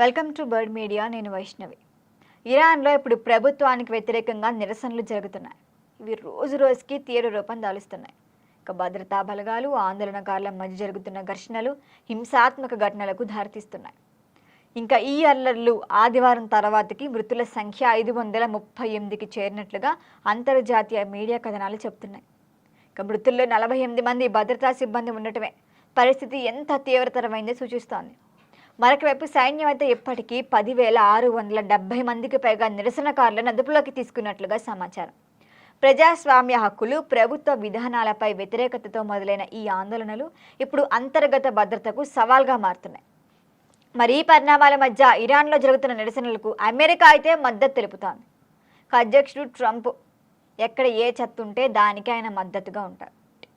Welcome to bird media నేను వైష్ణవి. ఇరాన్లో ఇప్పుడు ప్రభుత్వానికి వ్యతిరేకంగా నిరసనలు జరుగుతున్నాయి. ఇవి రోజు రోజుకి తీవ్ర రూపం దాలుస్తున్నాయి. ఇక భద్రతా బలగాలు ఆందోళనకారుల మధ్య జరుగుతున్న ఘర్షణలు హింసాత్మక ఘటనలకు దారితీస్తున్నాయి. ఇంకా ఈ అల్లర్లు ఆదివారం తర్వాతకి మృతుల సంఖ్య ఐదు వందల ముప్పై ఎనిమిదికి చేరినట్లుగా అంతర్జాతీయ మీడియా కథనాలు చెబుతున్నాయి. ఇక మృతుల్లో నలభై ఎనిమిది మంది భద్రతా సిబ్బంది ఉండటమే పరిస్థితి ఎంత తీవ్రతరమైందో సూచిస్తోంది. మరొకవైపు సైన్యం అయితే ఇప్పటికీ పదివేల ఆరు వందల డెబ్బై మందికి పైగా నిరసనకారులను అదుపులోకి తీసుకున్నట్లుగా సమాచారం. ప్రజాస్వామ్య హక్కులు ప్రభుత్వ విధానాలపై వ్యతిరేకతతో మొదలైన ఈ ఆందోళనలు ఇప్పుడు అంతర్గత భద్రతకు సవాల్గా మారుతున్నాయి. మరి ఈ పరిణామాల మధ్య ఇరాన్లో జరుగుతున్న నిరసనలకు అమెరికా అయితే మద్దతు తెలుపుతోంది. అధ్యక్షుడు ట్రంప్ ఎక్కడ ఏ చెత్త ఉంటే దానికి ఆయన మద్దతుగా ఉంటారు.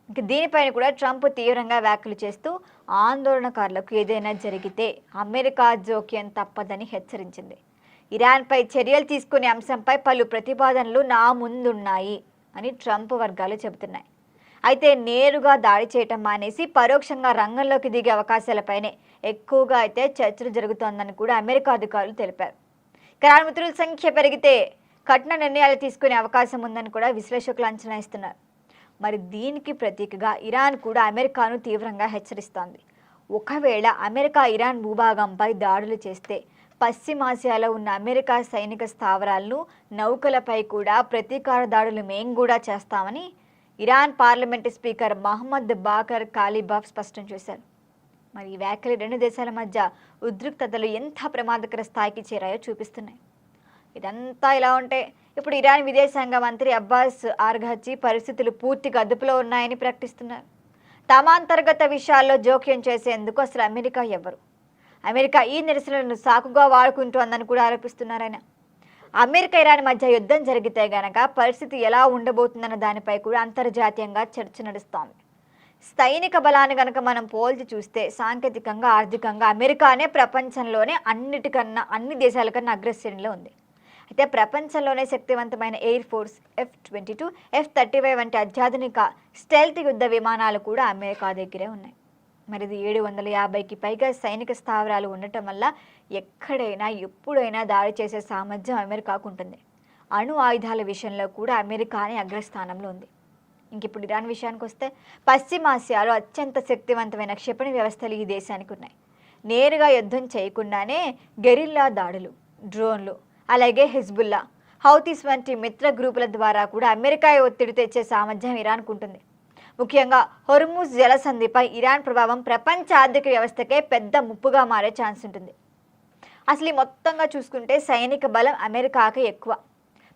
ఇంక దీనిపైన కూడా ట్రంప్ తీవ్రంగా వ్యాఖ్యలు చేస్తూ ఆందోళనకారులకు ఏదైనా జరిగితే అమెరికా జోక్యం తప్పదని హెచ్చరించింది. ఇరాన్పై చర్యలు తీసుకునే అంశంపై పలు ప్రతిపాదనలు నా ముందున్నాయి అని ట్రంప్ వర్గాలు చెబుతున్నాయి. అయితే నేరుగా దాడి చేయటం మానేసి పరోక్షంగా రంగంలోకి దిగే అవకాశాలపైనే ఎక్కువగా అయితే చర్చలు జరుగుతోందని కూడా అమెరికా అధికారులు తెలిపారు. ఇక సంఖ్య పెరిగితే కఠిన నిర్ణయాలు తీసుకునే అవకాశం ఉందని కూడా విశ్లేషకులు అంచనా ఇస్తున్నారు మరి దీనికి ప్రతీకగా ఇరాన్ కూడా అమెరికాను తీవ్రంగా హెచ్చరిస్తోంది. ఒకవేళ అమెరికా ఇరాన్ భూభాగంపై దాడులు చేస్తే పశ్చిమాసియాలో ఉన్న అమెరికా సైనిక స్థావరాలను నౌకలపై కూడా ప్రతీకార దాడులు మేం కూడా చేస్తామని Iran parliament speaker Mohammad Bagher Ghalibaf స్పష్టం చేశారు. మరి ఈ వ్యాఖ్యలు రెండు దేశాల మధ్య ఉద్రిక్తతలు ఎంత ప్రమాదకర స్థాయికి చేరాయో చూపిస్తున్నాయి. ఇదంతా ఇలా ఉంటే ఇప్పుడు ఇరాన్ విదేశాంగ మంత్రి అబ్బాస్ ఆర్ఘచ్చి పరిస్థితులు పూర్తిగా అదుపులో ఉన్నాయని ప్రకటిస్తున్నారు. తమ అంతర్గత విషయాల్లో జోక్యం చేసేందుకు అసలు అమెరికా ఎవరు అమెరికా ఈ నిరసనలను సాకుగా వాడుకుంటోందని కూడా ఆరోపిస్తున్నారు ఆయన. అమెరికా ఇరాన్ మధ్య యుద్ధం జరిగితే గనక పరిస్థితి ఎలా ఉండబోతుందన్న దానిపై కూడా అంతర్జాతీయంగా చర్చ నడుస్తోంది. సైనిక బలాన్ని గనక మనం పోల్చి చూస్తే సాంకేతికంగా ఆర్థికంగా అమెరికానే ప్రపంచంలోనే అన్నిటికన్నా అన్ని దేశాల కన్నా అగ్రశ్రేణిలో ఉంది. అయితే ప్రపంచంలోనే శక్తివంతమైన air force F twenty two F thirty five వంటి అత్యాధునిక స్టెల్త్ యుద్ధ విమానాలు కూడా అమెరికా దగ్గరే ఉన్నాయి. మరి ఇది ఏడు వందల యాభైకి పైగా సైనిక స్థావరాలు ఉండటం వల్ల ఎక్కడైనా ఎప్పుడైనా దాడి చేసే సామర్థ్యం అమెరికాకు ఉంటుంది. అణు ఆయుధాల విషయంలో కూడా అమెరికానే అగ్రస్థానంలో ఉంది. ఇంక ఇప్పుడు ఇరాన్ విషయానికి వస్తే పశ్చిమాసియాలో అత్యంత శక్తివంతమైన క్షిపణి వ్యవస్థలు ఈ దేశానికి ఉన్నాయి. నేరుగా యుద్ధం చేయకుండానే గెరిల్లా దాడులు డ్రోన్లు అలాగే హిజ్బుల్లా. హౌతీస్ వంటి మిత్ర గ్రూపుల ద్వారా కూడా అమెరికా ఒత్తిడి తెచ్చే సామర్థ్యం ఇరాన్కు ఉంటుంది ముఖ్యంగా హొర్ముజ్ జలసంధిపై ఇరాన్ ప్రభావం ప్రపంచ ఆర్థిక వ్యవస్థకే పెద్ద ముప్పుగా మారే ఛాన్స్ ఉంటుంది. అసలు మొత్తంగా చూసుకుంటే సైనిక బలం అమెరికాకే ఎక్కువ.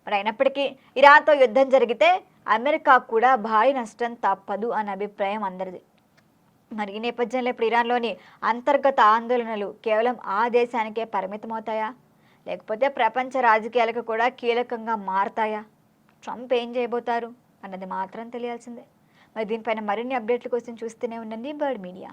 మరి అయినప్పటికీ ఇరాన్తో యుద్ధం జరిగితే అమెరికా కూడా భారీ నష్టం తప్పదు అన్న అభిప్రాయం అందరిది. మరి ఈ నేపథ్యంలో ఇప్పుడు ఇరాన్లోని అంతర్గత ఆందోళనలు కేవలం ఆ దేశానికే పరిమితమవుతాయా? లేకపోతే ప్రపంచ రాజకీయాలకు కూడా కీలకంగా మారతాయా? ట్రంప్ ఏం చేయబోతారు? అన్నది మాత్రం తెలియాల్సిందే. మరి దీనిపైన మరిన్ని అప్డేట్ల కోసం చూస్తూనే ఉండండి బర్డ్ మీడియా.